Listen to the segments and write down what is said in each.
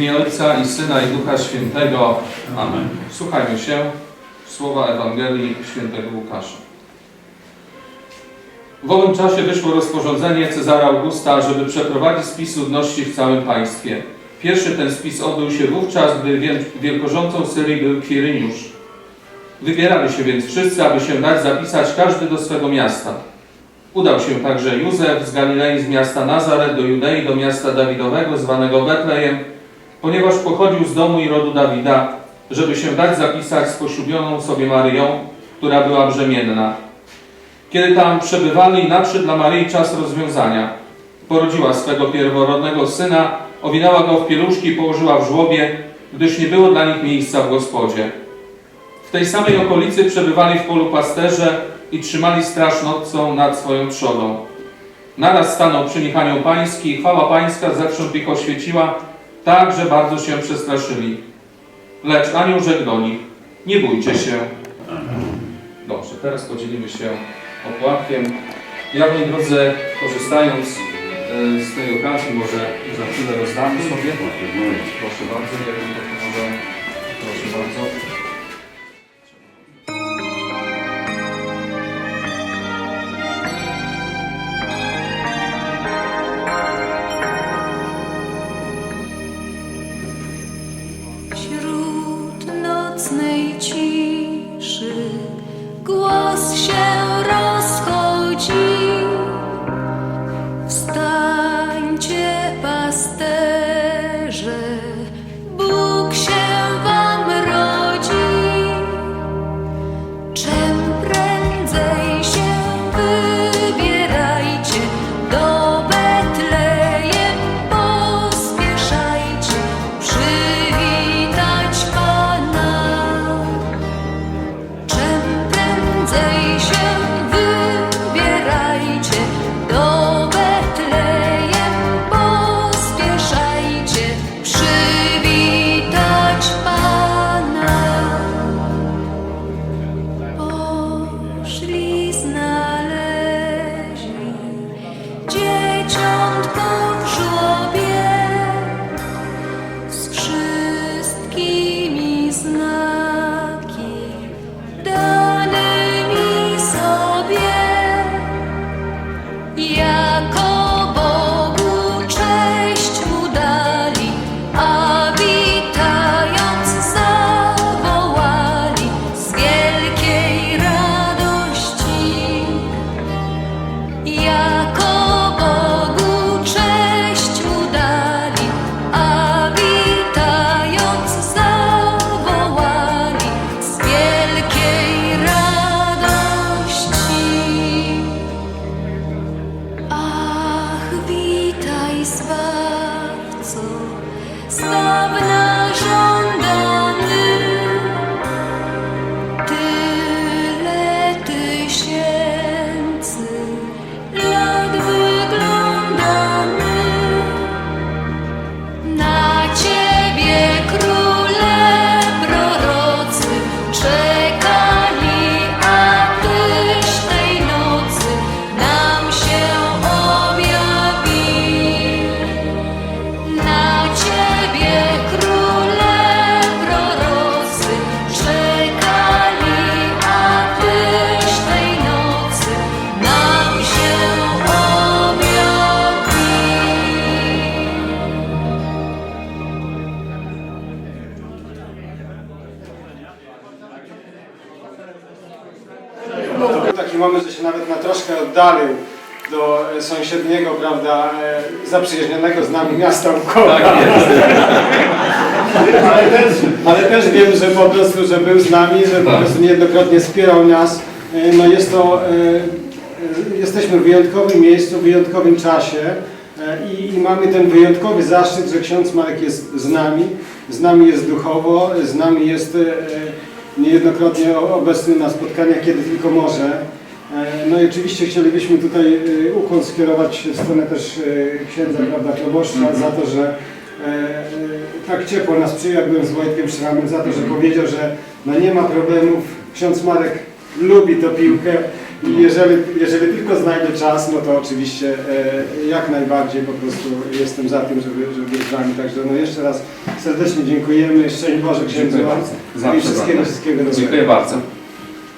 imię Ojca i Syna i Ducha Świętego. Amen. Słuchajmy się słowa Ewangelii Świętego Łukasza. W owym czasie wyszło rozporządzenie Cezara Augusta, żeby przeprowadzić spis ludności w całym państwie. Pierwszy ten spis odbył się wówczas, gdy wiel- wielkorządcą Syrii był Kwiryniusz. Wybierali się więc wszyscy, aby się dać zapisać każdy do swego miasta. Udał się także Józef z Galilei z miasta Nazaret do Judei, do miasta Dawidowego zwanego Betlejem, ponieważ pochodził z domu i rodu Dawida, żeby się dać zapisać z poślubioną sobie Maryją, która była brzemienna. Kiedy tam przebywali, nadszedł dla Maryi czas rozwiązania. Porodziła swego pierworodnego syna, owinęła go w pieluszki i położyła w żłobie, gdyż nie było dla nich miejsca w gospodzie. W tej samej okolicy przebywali w polu pasterze i trzymali straż nocą nad swoją trzodą. Naraz stanął przy nich anioł pański i chwała pańska zewsząd ich oświeciła, tak, że bardzo się przestraszyli. Lecz anioł rzekł do nich, nie bójcie się. Dobrze, teraz podzielimy się opłatkiem. Ja, moi drodzy, korzystając e, z tej okazji, może za chwilę rozdamy sobie. Proszę bardzo, nie wiem, to. Proszę bardzo. Nocnej ciszy głos się rozchodzi. Moment, że się nawet na troszkę oddalił do e, sąsiedniego, prawda, e, zaprzyjaźnionego z nami miasta Łukowa. Tak ale, też, ale też wiem, że po prostu, że był z nami, że po Tak. prostu niejednokrotnie wspierał nas. E, No jest to, jesteśmy w wyjątkowym miejscu, w wyjątkowym czasie i, i mamy ten wyjątkowy zaszczyt, że ksiądz Marek jest z nami, z nami jest duchowo, z nami jest niejednokrotnie obecny na spotkaniach, kiedy tylko może. E, No i oczywiście chcielibyśmy tutaj e, ukłon skierować w stronę też e, księdza prawda, proboszcza za to, że tak ciepło nas przyjął, byłem z Wojtkiem Szramem, za to, że powiedział, że no nie ma problemów, ksiądz Marek lubi tę piłkę I jeżeli, jeżeli tylko znajdę czas, no to oczywiście jak najbardziej po prostu jestem za tym, żeby, żeby być z Wami. Także no jeszcze raz serdecznie dziękujemy. Szczęść Boże Księdzu Dziękuję bardzo. i wszystkiego, wszystkiego dobrego. Dziękuję bardzo.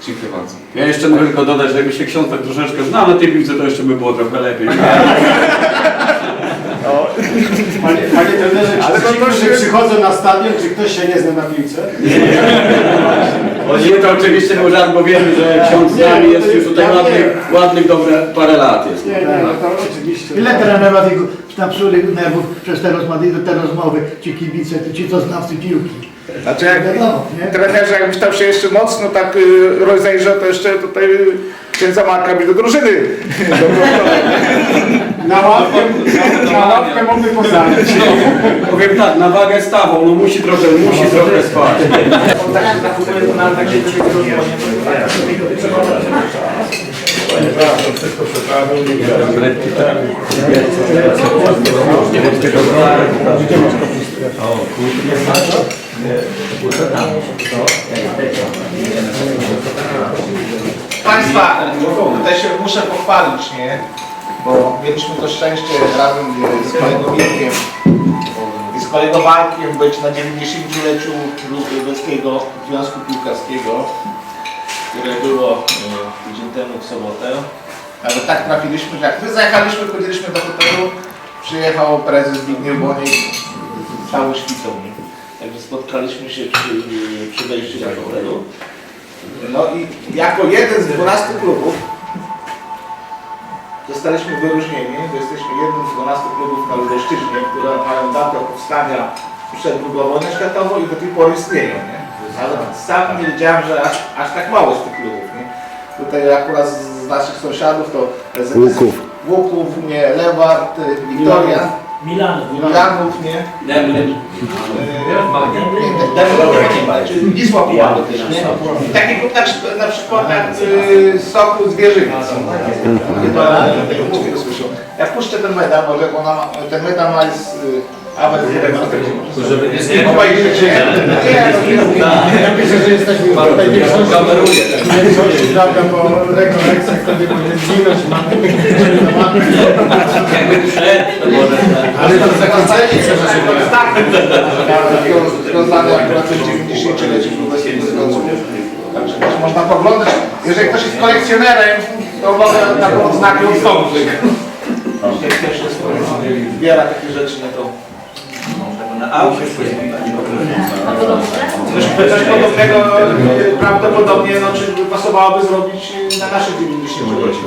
Dziękuję bardzo. Ja jeszcze mogę tylko dodać, że jakby się ksiądz tak troszeczkę znał na tej piłce, to jeszcze by było trochę lepiej. Panie, panie trenerze, Ale czy ci, to którzy przychodzą na stadion, czy ktoś się nie zna na piłce? Nie, to oczywiście był żart, bo wiemy, że ksiądz z nami Nie, jest to już tutaj ja ładnych, wiem. ładnych dobre parę lat jest. Nie, nie, no to oczywiście. Ile trenera tych napsułych nerwów przez te, rozmowy, te rozmowy, ci kibice, ci co znawcy piłki. Znaczy jak Wiadomo, nie? trenerze, jakbyś tam się jeszcze mocno tak y, rozejrzał, to jeszcze tutaj księdza Marka by do drużyny. Na ławkę, na, na ławkę mógłby postawić. Powiem tak, na wagę stawą, no musi trochę, musi trochę spać. Państwa, tutaj się muszę pochwalić, nie? Bo mieliśmy to szczęście razem e, z kolegą i z kolegą Markiem być na 90-leciu Lubelskiego Związku Piłkarskiego, które było e, tydzień temu w sobotę. Ale tak trafiliśmy, że jak my zajechaliśmy, chodziliśmy do hotelu, przyjechał prezes Zbigniew Bonik cały świtą. Także spotkaliśmy się przy, przy wejściu do hotelu. No i jako jeden z 12 klubów zostaliśmy wyróżnieni, że jesteśmy jednym z 12 klubów na Lubelszczyźnie, które mają datę powstania przed II wojną światową i do tej pory istnieją. Nie? Ale sam nie wiedziałem, że aż, aż tak mało jest tych klubów. Nie? Tutaj akurat z, z naszych sąsiadów to z, Łuków, Łuków nie, Lewart, y, Wiktoria, Milano. Milanów, nie? Dębny. Czyli Wisła Puławy taki klub na, przykład- na przykład jak y, Sokół Zwierzyniec. Chyba tego mówię, słyszą. Ja puszczę ten medal, może ona ma, ten medal ma jest y, Awer Żeby nie Nie, obejrzycie. Nie, no, nie, Ja myślę, że jesteśmy tutaj większości, Kameruje. większości prawda, po rekolekcjach, wtedy powinien zginąć. Jakby przed, to może tak. Ale to zakończenie się Tak, takiego związane akurat z 90-lecie Królewskiego Związku. Także też można poglądać. Jeżeli ktoś jest kolekcjonerem, to mogę na przykład znaki odstąpić. Jak ktoś jest, zbiera takie rzeczy, no to Na aucie coś, coś podobnego prawdopodobnie no, czy pasowałoby zrobić na nasze 90-lecie.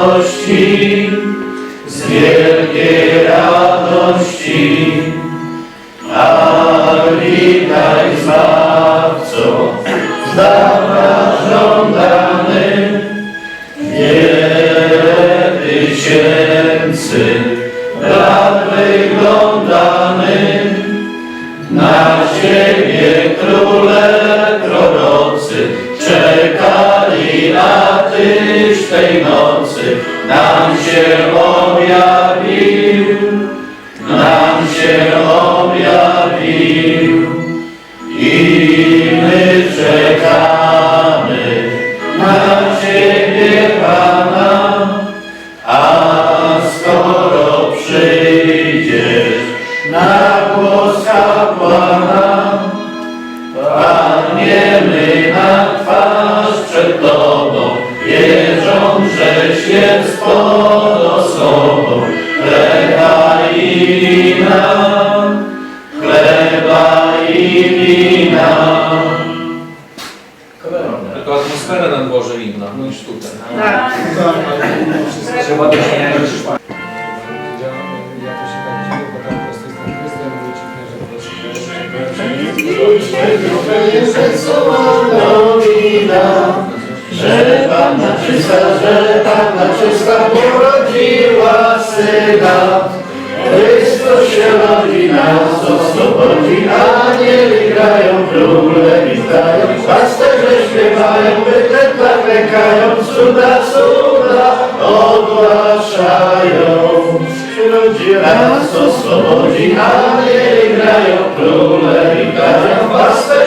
hoş czekali, a Tyś tej nocy nam się objawił, nam się objawił. jest pod osobą chleba i wina, chleba i wina. Tylko atmosfera na dworze inna, no niż tutaj. Tak. Trzeba też nie Thank you. że tak Panna Czysta porodziła Syna. Chrystus się rodzi nas, o stóp rodzi, anieli grają, króle i witają, pasterze śpiewają, bydlęta klękają, cuda, cuda ogłaszają. Rodzi nas, o swobodzie, anieli grają, króle witają, pasterze